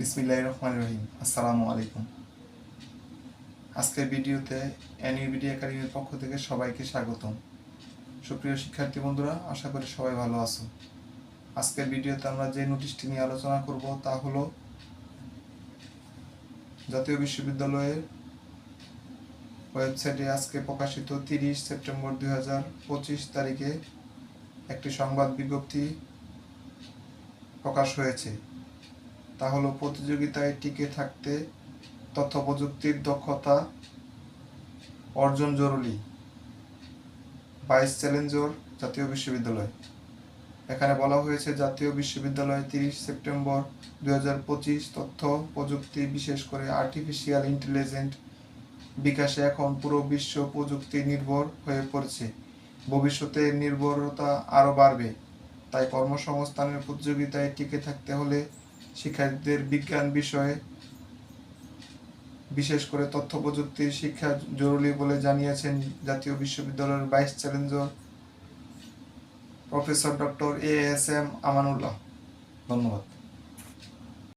বিসমিল্লাহ রহমান রহিম। আসসালামু আলাইকুম। আজকের ভিডিওতে এনইউবিডি একাডেমির পক্ষ থেকে সবাইকে স্বাগতম। সুপ্রিয় শিক্ষার্থী বন্ধুরা, আশা করি সবাই ভালো আছো। আজকের ভিডিওতে আমরা যে নোটিশটি নিয়ে আলোচনা করব তা হলো জাতীয় বিশ্ববিদ্যালয়ের ওয়েবসাইটে আজকে প্রকাশিত তিরিশ সেপ্টেম্বর দুই হাজার পঁচিশ তারিখে একটি সংবাদ বিজ্ঞপ্তি প্রকাশ হয়েছে। তা হলো প্রতিযোগিতায় টিকে থাকতে তথ্য প্রযুক্তির দক্ষতা অর্জন জরুরি। বাইশ চ্যালেঞ্জর জাতীয় বিশ্ববিদ্যালয়। এখানে বলা হয়েছে জাতীয় বিশ্ববিদ্যালয় তিরিশ সেপ্টেম্বর দুই হাজার পঁচিশ তথ্য প্রযুক্তি, বিশেষ করে আর্টিফিশিয়াল ইন্টেলিজেন্ট বিকাশে এখন পুরো বিশ্ব প্রযুক্তি নির্ভর হয়ে পড়ছে। ভবিষ্যতে নির্ভরতা আরও বাড়বে। তাই কর্মসংস্থানের প্রতিযোগিতায় টিকে থাকতে হলে শিক্ষার্থীদের বিজ্ঞান বিষয়ে বিশেষ করে তথ্য প্রযুক্তির শিক্ষা জরুরি বলে জানিয়েছেন জাতীয় বিশ্ববিদ্যালয়ের vice chancellor professor doctor A S M Amanullah. ধন্যবাদ।